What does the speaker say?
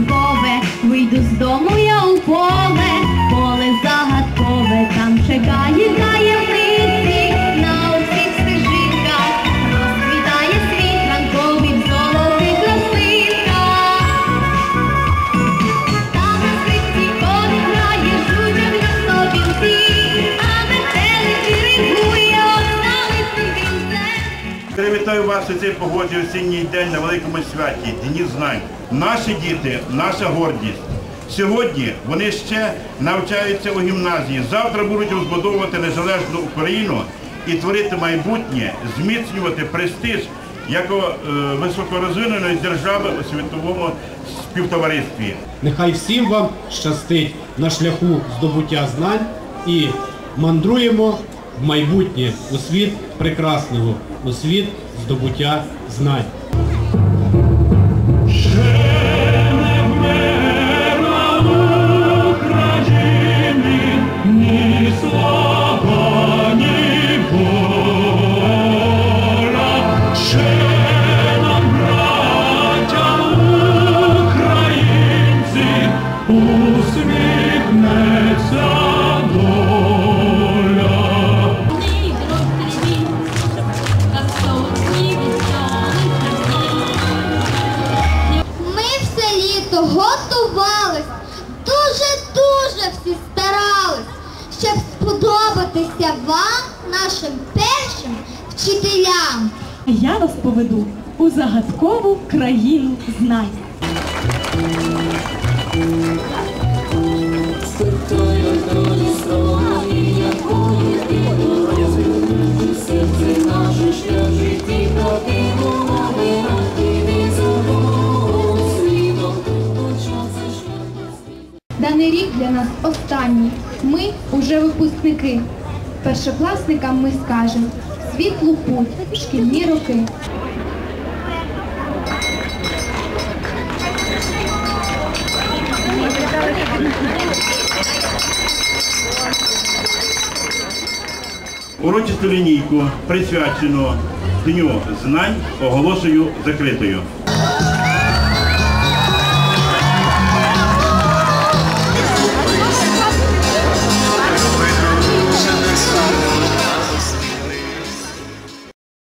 We we dos dois. Вінцем. Привітаю вас у цей погодний осінній день на великому святі, Дні знань. Наші діти, наша гордість. Сьогодні вони ще навчаються у гімназії. Завтра будуть розбудовувати незалежну Україну і творити майбутнє, зміцнювати престиж як е, високорозвиненої держави у світовому співтоваристві. Нехай всім вам щастить на шляху здобуття знань і мандруємо в майбутнє у світ прекрасного, у світ здобуття знань. Ми літо готувались, дуже-дуже всі старались, щоб сподобатися вам, нашим першим вчителям. Я вас поведу у загадкову країну знань. Даний рік для нас останній. Ми уже випускники. Першокласникам ми скажемо світлу путь, шкільні роки. Урочисту лінійку, присвячену Дню знань, оголошую закритою.